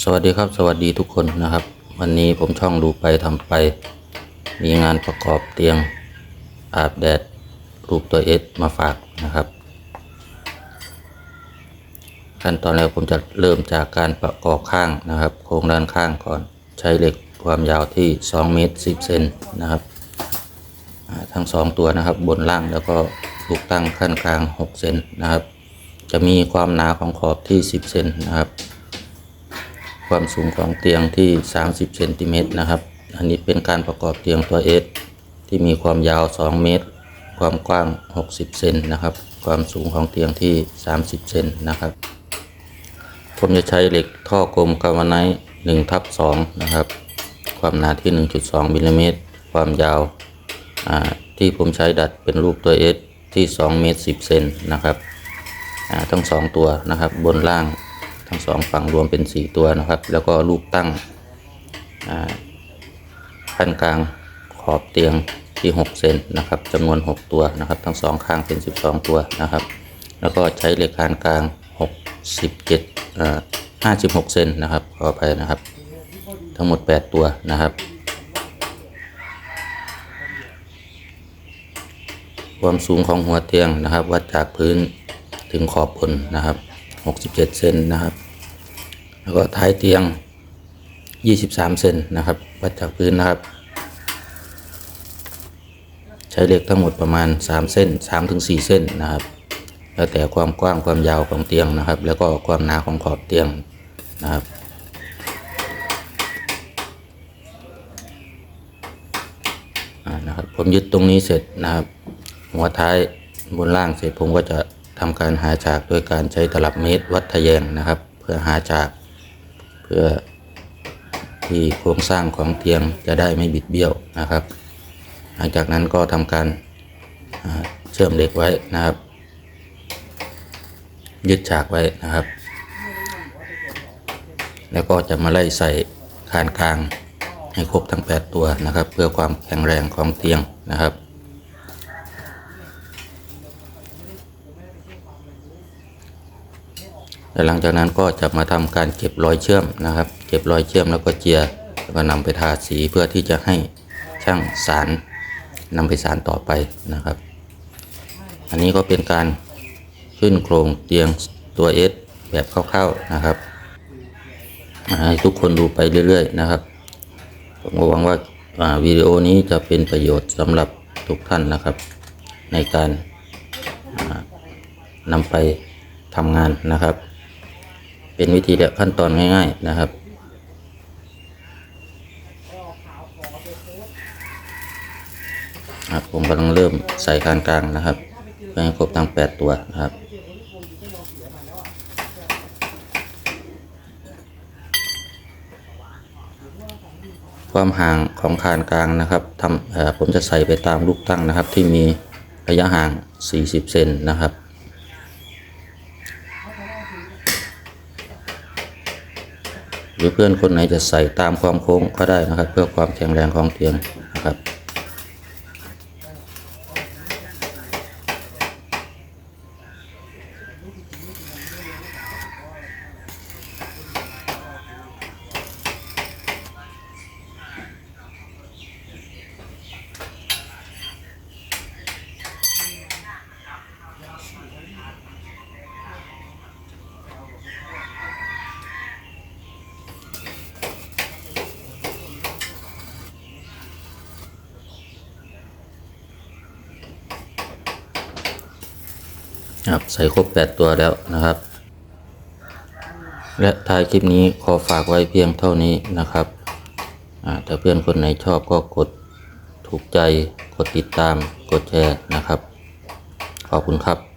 สวัสดีครับสวัสดีทุกคนนะครับ วันนี้ผมช่องดูไปทำไป มีงานประกอบเตียงอาบแดดรูปตัวเอสมาฝากนะครับ ขั้นตอนแรกผมจะเริ่มจากการประกอบข้างนะครับ โครงด้านข้างก่อนใช้เหล็กความยาวที่ 2 เมตร 10 เซนนะครับทั้งสองตัวนะครับบนล่างแล้วก็ลูกตั้งขั้นกลาง 6 เซนนะครับ จะมีความหนาของขอบที่ 10 เซนนะครับ ความสูงของเตียงที่ 30เซนติเมตรนะครับ อันนี้เป็นการประกอบเตียงตัว S ที่มีความยาว 2 เมตร ความกว้าง 60 เซนนะครับ ความสูงของเตียงที่ 30 เซนนะครับ ผมจะใช้เหล็กท่อกลมกาวไนท์1ทับ2นะครับ ความหนาที่ 1.2มิลลิเมตร ความยาวาที่ผมใช้ดัดเป็นรูปตัว S ที่ 2 เมตร 10 เซนนะครับทั้ง 2 ตัวนะครับบนล่าง ทั้งสองฝั่งรวมเป็น 4 ตัวนะครับ แล้วก็ลูกตั้งอ่าขั้นกลางขอบเตียงที่ 6 เซนนะครับจำนวน 6 ตัวนะครับ ทั้งสองข้างเป็น 12 ตัวนะครับ แล้วก็ใช้เหล็กคานกลาง 67อ่า56 เซนนะครับขออภัยนะครับ ทั้งหมด 8 ตัวนะครับความสูงของหัวเตียงนะครับ วัดจากพื้นถึงขอบบนนะครับ 67 เซนนะครับ แล้วก็ท้ายเตียง 23 เซนนะครับ วัดจากพื้นนะครับ ใช้เหล็กทั้งหมดประมาณ 3 เส้น 3-4 เส้นนะครับ แล้วแต่ความกว้างความยาวของเตียงนะครับ แล้วก็ความหนาของขอบเตียงนะครับนะครับผมยึดตรงนี้เสร็จนะครับ หัวท้ายบนล่างเสร็จผมก็จะ ทำการหาฉากโดยการใช้ตลับเมตรวัดทะแยงนะครับ เพื่อหาฉากเพื่อที่โครงสร้างของเตียงจะได้ไม่บิดเบี้ยวนะครับ หลังจากนั้นก็ทำการเชื่อมเหล็กไว้นะครับ ยึดฉากไว้นะครับ แล้วก็จะมาไล่ใส่คานกลางให้ครบทั้ง 8 ตัวนะครับ เพื่อความแข็งแรงของเตียงนะครับ และหลังจากนั้นก็จะมาทำการเก็บรอยเชื่อมนะครับ เก็บรอยเชื่อมแล้วก็เจียแล้วก็นำไปทาสีเพื่อที่จะให้ช่างสารนำไปสารต่อไปนะครับ อันนี้ก็เป็นการขึ้นโครงเตียงตัว S แบบคร่าวๆนะครับให้ทุกคนดูไปเรื่อยๆนะครับผมหวังว่าาวิดีโอนี้จะเป็นประโยชน์สำหรับทุกท่านนะครับ ในการานำไปทำงานนะครับ เป็นวิธีและขั้นตอนง่าย ๆนะครับ ครับผมกำลังเริ่มใส่คานกลางนะครับเพื่อให้ครบทั้ง 8 ตัวนะครับความห่างของคานกลางนะครับทำผมจะใส่ไปตามลูกตั้งนะครับ ที่มีระยะห่าง 40 เซนนะครับ รือเพื่อนคนไหนจะใส่ตามความโค้งก็ได้นะครับ เพื่อความแข็งแรงของเตียงนะครับ ครับใส่ครบ 8 ตัวแล้วนะครับ และท้ายคลิปนี้ขอฝากไว้เพียงเท่านี้นะครับถ้าเพื่อนคนไหนชอบก็กดถูกใจ กดติดตาม กดแชร์นะครับ ขอบคุณครับ